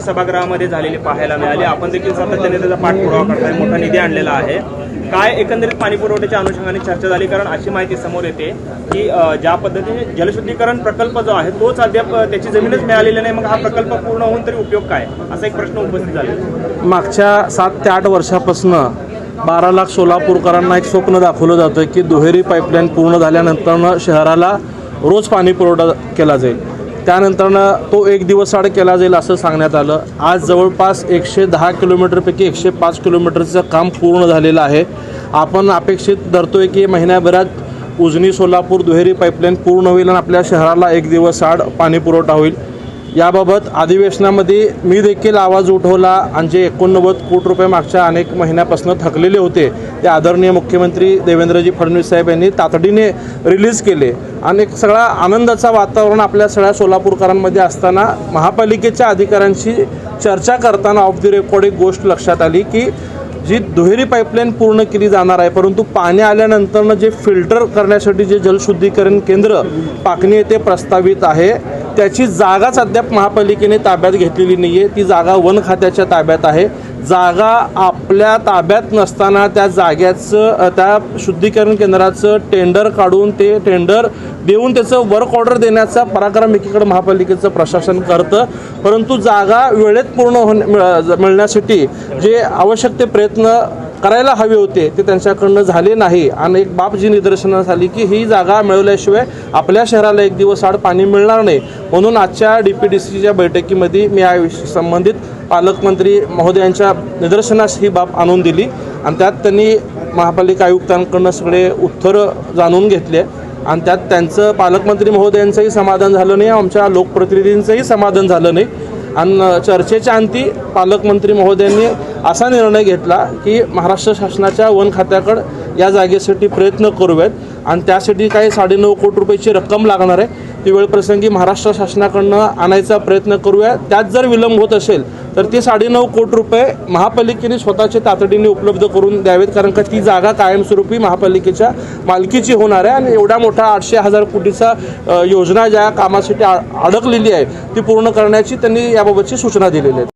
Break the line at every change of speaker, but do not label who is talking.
सभागृहामध्ये झालेली पाहायला मिळाली. आपण देखील सातत्याने त्याचा पाठपुरावा करताय. मोठा निधी आणलेला आहे. काय एकंदरीत पाणी पुरवठ्याच्या अनुषंगाने चर्चा झाली? कारण अशी माहिती समोर येते की ज्या पद्धतीने जलशुद्धीकरण प्रकल्प जो आहे तोच अद्याप त्याची जमीनच मिळालेली नाही. मग हा प्रकल्प पूर्ण होऊन तरी उपयोग काय? असा एक प्रश्न उपस्थित झाला.
मागच्या सात ते आठ वर्षापासून बारा लाख सोलापूरकरांना एक स्वप्न दाखवलं जातं की दुहेरी पाईपलाईन पूर्ण झाल्यानंतरनं शहराला रोज पाणी पुरवठा केला जाईल. त्यानंतरनं तो एक दिवस आड केला जाईल असं सांगण्यात आलं. आज जवळपास एकशे दहा किलोमीटरपैकी एकशे पाच किलोमीटरचं काम पूर्ण झालेलं आहे. आपण अपेक्षित धरतोय की महिन्याभरात उजनी सोलापूर दुहेरी पाईपलाईन पूर्ण होईल आणि आपल्या शहराला एक दिवस आड पाणी पुरवठा होईल. याबाबत अधिवेशनामध्ये मी देखील आवाज उठवला आणि जे एकोणनव्वद कोटी रुपये मागच्या अनेक महिन्यापासून थकलेले होते ते आदरणीय मुख्यमंत्री देवेंद्रजी फडणवीस साहेब यांनी तातडीने रिलीज केले. आणि एक सगळा आनंदाचा वातावरण आपल्या सगळ्या सोलापूरकरांमध्ये असताना महापालिकेच्या अधिकाऱ्यांशी चर्चा करताना ऑफ द रेकॉर्ड एक गोष्ट लक्षात आली की जी दुहेरी पाईपलाईन पूर्ण केली जाणार आहे परंतु पाणी आल्यानंतरनं जे फिल्टर करण्यासाठी जे जलशुद्धीकरण केंद्र पाकणी येथे प्रस्तावित आहे त्याची जागाच अद्याप महापालिकेने ताब्यात घेतलेली नाही आहे ती जागा वन खात्याच्या ताब्यात आहे. जागा आपल्या ताब्यात नसताना त्या जाग्याचं त्या शुद्धीकरण केंद्राचं टेंडर काढून ते टेंडर देऊन त्याचं वर्क ऑर्डर देण्याचा पराक्रम एकीकडे महापालिकेचं प्रशासन करतं. परंतु जागा वेळेत पूर्ण होण्या मिळ- मिळण्यासाठी जे आवश्यक ते प्रयत्न करायला हवे होते ते त्यांच्याकडनं झाले नाही. आणि एक बाब जी निदर्शनास आली की ही जागा मिळवल्याशिवाय आपल्या शहराला एक दिवस आड पाणी मिळणार नाही. म्हणून आजच्या डी पी डी सीच्या बैठकीमध्ये मी या संबंधित पालकमंत्री महोदयांच्या निदर्शनास ही बाब आणून दिली. आणि त्यात त्यांनी महापालिका आयुक्तांकडनं सगळे उत्तरं जाणून घेतले. आणि त्यात त्यांचं पालकमंत्री महोदयांचंही समाधान झालं नाही आमच्या लोकप्रतिनिधींचंही समाधान झालं नाही. आणि चर्चेच्या अंती पालकमंत्री महोदयांनी असा निर्णय घेतला की महाराष्ट्र शासनाच्या वन खात्याकडं या जागेसाठी प्रयत्न करूयात. आणि त्यासाठी काही साडेनऊ कोटी रुपयाची रक्कम लागणार आहे. ती वेळप्रसंगी महाराष्ट्र शासनाकडनं आणायचा प्रयत्न करूया. त्यात जर विलंब होत असेल तर ते साडेनऊ कोटी रुपये महापालिकेने स्वतःचे तातडीने उपलब्ध करून द्यावेत. कारण का ती जागा कायमस्वरूपी महापालिकेच्या मालकीची होणार आहे. आणि एवढा मोठा आठशे हजार कोटीचा योजना ज्या कामासाठी आ- अडकलेली आहे ती पूर्ण करण्याची त्यांनी याबाबतची सूचना दिलेली आहे.